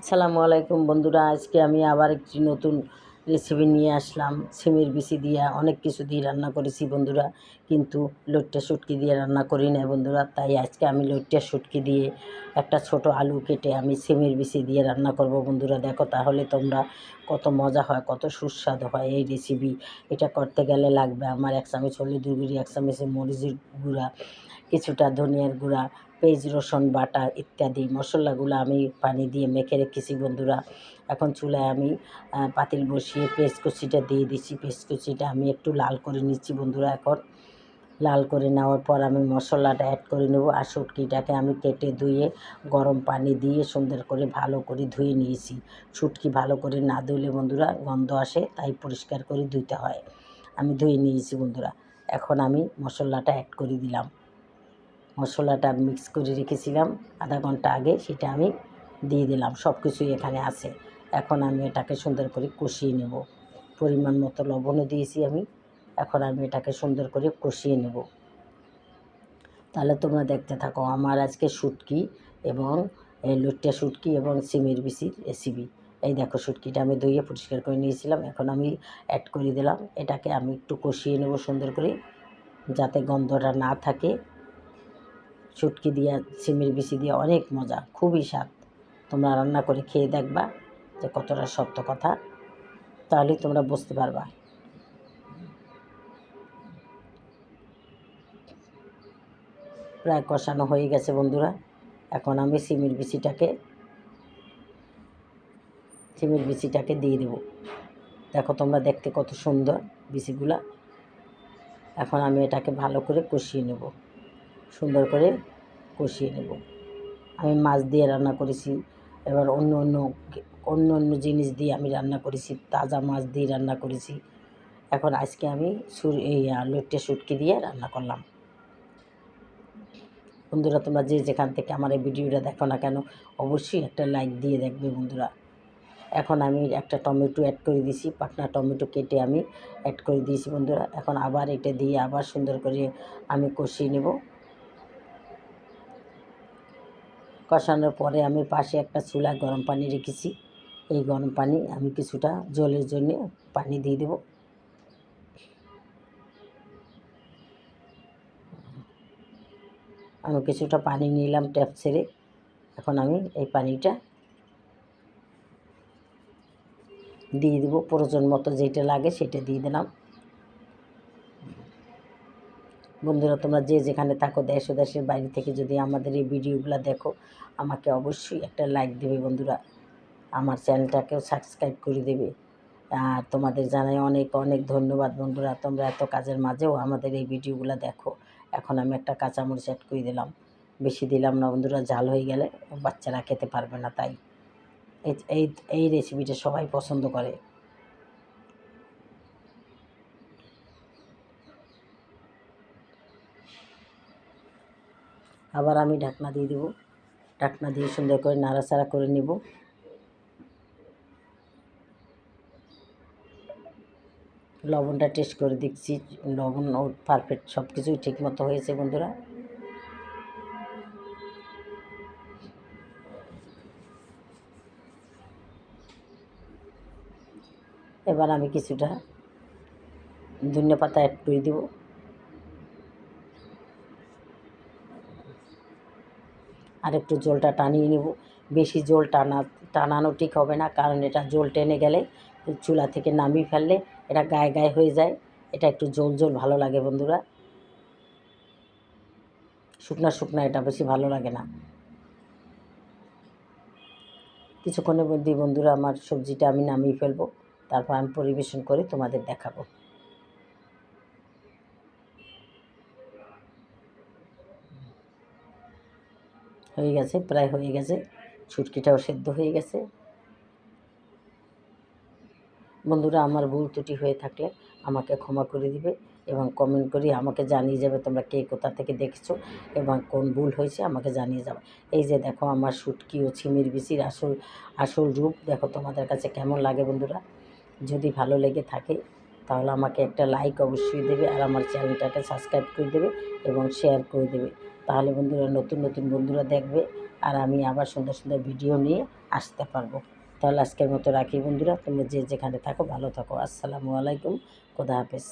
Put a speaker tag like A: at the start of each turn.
A: আসসালামু আলাইকুম বন্ধুরা, আজকে আমি আবার একটি নতুন রেসিপি নিয়ে আসলাম। সিমের বিচি দিয়ে অনেক কিছু দিয়ে রান্না করেছি বন্ধুরা, কিন্তু লইট্টা শুটকি দিয়ে রান্না করি না বন্ধুরা, তাই আজকে আমি লইট্টা শুটকি দিয়ে একটা ছোট আলু কেটে আমি সিমের বিচি দিয়ে রান্না করব বন্ধুরা। দেখো তাহলে তোমরা কত মজা হয়, কত সুস্বাদু হয় এই রেসিপি এটা করতে গেলে লাগবে আমার এক চামচ হলুদের গুঁড়ি এক চামচ মরিচের গুঁড়া, কিছুটা ধনিয়ার গুঁড়া পেঁয়াজ, রসুন, বাটা ইত্যাদি মশলাগুলো আমি পানি দিয়ে মেখে রেখেছি বন্ধুরা। এখন চুলায় আমি পাতিল বসিয়ে পেঁয়াজ কুচিটা দিয়ে দিচ্ছি পেঁয়াজ কুচিটা আমি একটু লাল করে নিচ্ছি বন্ধুরা এখন। লাল করে নেওয়ার পর আমি মশলাটা অ্যাড করে নেব আর শুটকিটাকে আমি কেটে ধুয়ে গরম পানি দিয়ে সুন্দর করে ভালো করে ধুয়ে নিয়েছি। শুটকি ভালো করে না ধুলে বন্ধুরা গন্ধ আসে, তাই পরিষ্কার করে ধুইতে হয়। আমি ধুয়ে নিয়েছি বন্ধুরা। এখন আমি মশলাটা অ্যাড করে দিলাম। মশলাটা মিক্স করে রেখেছিলাম আধা ঘণ্টা আগে, সেটা আমি দিয়ে দিলাম। সব কিছুই এখানে আছে। এখন আমি এটাকে সুন্দর করে কষিয়ে নেব। পরিমাণ মতো লবণও দিয়েছি আমি। এখন আমি এটাকে সুন্দর করে কষিয়ে নেব। তাহলে তোমরা দেখতে থাকো, আমার আজকে শুটকি এবং লুট্টা শুটকি এবং সিমের বিচির রেসিপি এই দেখো, শুটকিটা আমি ধুয়ে পরিষ্কার করে নিয়েছিলাম। এখন আমি অ্যাড করে দিলাম। এটাকে আমি একটু কষিয়ে নেব সুন্দর করে, যাতে গন্ধটা না থাকে। শুটকি দিয়া, সিমের বিচি দিয়ে অনেক মজা, খুবই স্বাদ। তোমরা রান্না করে খেয়ে দেখবা যে কতটা সত্য কথা, তাহলে তোমরা বুঝতে পারবা। প্রায় কষানো হয়ে গেছে বন্ধুরা, এখন আমি সিমের বিচিটাকে সিমের বিচিটাকে দিয়ে দেব। দেখো তোমরা দেখতে কত সুন্দর বিচিগুলা। এখন আমি এটাকে ভালো করে কষিয়ে নেব। সুন্দর করে কষিয়ে নেব। আমি মাছ দিয়ে রান্না করেছি। এবার অন্য অন্য অন্য অন্য জিনিস দিয়ে আমি রান্না করেছি। তাজা মাছ দিয়ে রান্না করেছি। এখন আজকে আমি সুর এই লুট্টে শুটকি দিয়ে রান্না করলাম। বন্ধুরা, তোমরা যে যেখান থেকে আমার এই ভিডিওটা দেখো না কেন, অবশ্যই একটা লাইক দিয়ে দেখবে বন্ধুরা। এখন আমি একটা টমেটো অ্যাড করে দিয়েছি। পাকনা টমেটো কেটে আমি অ্যাড করে দিয়েছি বন্ধুরা। এখন আবার এটা দিয়ে আবার সুন্দর করে আমি কষিয়ে নেব। কষানোর পরে আমি পাশে একটা চুলা গরম পানি রেখেছি। এই গরম পানি আমি কিছুটা জলের জন্য পানি দিয়ে দেব। আমি কিছুটা পানি নিলাম ট্যাপ ছেড়ে। এখন আমি এই পানিটা দিয়ে দেবো। প্রয়োজন মতো যেটা লাগে সেটা দিয়ে দিলাম। বন্ধুরা, তোমরা যে যেখানে থাকো দেশ ও দেশের বাইরে থেকে যদি আমাদের এই ভিডিওগুলো দেখো, আমাকে অবশ্যই একটা লাইক দেবে বন্ধুরা। আমার চ্যানেলটাকেও সাবস্ক্রাইব করে দেবে। আর তোমাদের জানাই অনেক অনেক ধন্যবাদ বন্ধুরা। তোমরা এত কাজের মাঝেও আমাদের এই ভিডিওগুলো দেখো। এখন আমি একটা কাঁচামরিচ অ্যাড করে দিলাম। বেশি দিলাম না বন্ধুরা জাল হয়ে গেলে বাচ্চারা খেতে পারবে না তাই। এই- এই এই রেসিপিটা সবাই পছন্দ করে। আবার আমি ঢাকনা দিয়ে দেবো। ঢাকনা দিয়ে সুন্দর করে নাড়াচাড়া করে নিব। লবণটা টেস্ট করে দেখছি, লবণ ও পারফেক্ট সব কিছুই ঠিক মতো হয়েছে বন্ধুরা। এবার আমি কিছুটা ধনে পাতা অ্যাড করে দেবো। আর একটু জলটা টানিয়ে নেব। বেশি জল টানা, টানানো ঠিক হবে না, কারণ এটা জল টেনে গেলে চুলা থেকে নামিয়ে ফেললে এটা গায়ে গায়ে হয়ে যায়। এটা একটু জল জল ভালো লাগে বন্ধুরা। শুকনা শুকনা এটা বেশি ভালো লাগে না। কিছুক্ষণের মধ্যেই বন্ধুরা আমার সবজিটা আমি নামিয়ে ফেলব। তারপর আমি পরিবেশন করে তোমাদের দেখাবো। হয়ে গেছে, প্রায় হয়ে গেছে। ছুটকিটাও সেদ্ধ হয়ে গেছে। বন্ধুরা, আমার ভুল ত্রুটি হয়ে থাকলে আমাকে ক্ষমা করে দিবে এবং কমেন্ট করে আমাকে জানিয়ে যাবে তোমরা কে কোথা থেকে দেখছ এবং কোন ভুল হয়েছে আমাকে জানিয়ে যাবে। এই যে দেখো, আমার শুটকি ও ছিমির বিচির আসল আসল রূপ। দেখো তোমাদের কাছে কেমন লাগে বন্ধুরা? যদি ভালো লেগে থাকে, তাহলে আমাকে একটা লাইক অবশ্যই দেবে আর আমার চ্যানেলটাকে সাবস্ক্রাইব করে দেবে এবং শেয়ার করে দেবে। তাহলে বন্ধুরা নতুন নতুন বন্ধুরা দেখবে আর আমি আবার সুন্দর সুন্দর ভিডিও নিয়ে আসতে পারব। তাহলে আজকের মতো রাখি বন্ধুরা, তোমরা যে যেখানে থাকো ভালো থাকো। আসসালামু আলাইকুম, খোদা হাফেজ।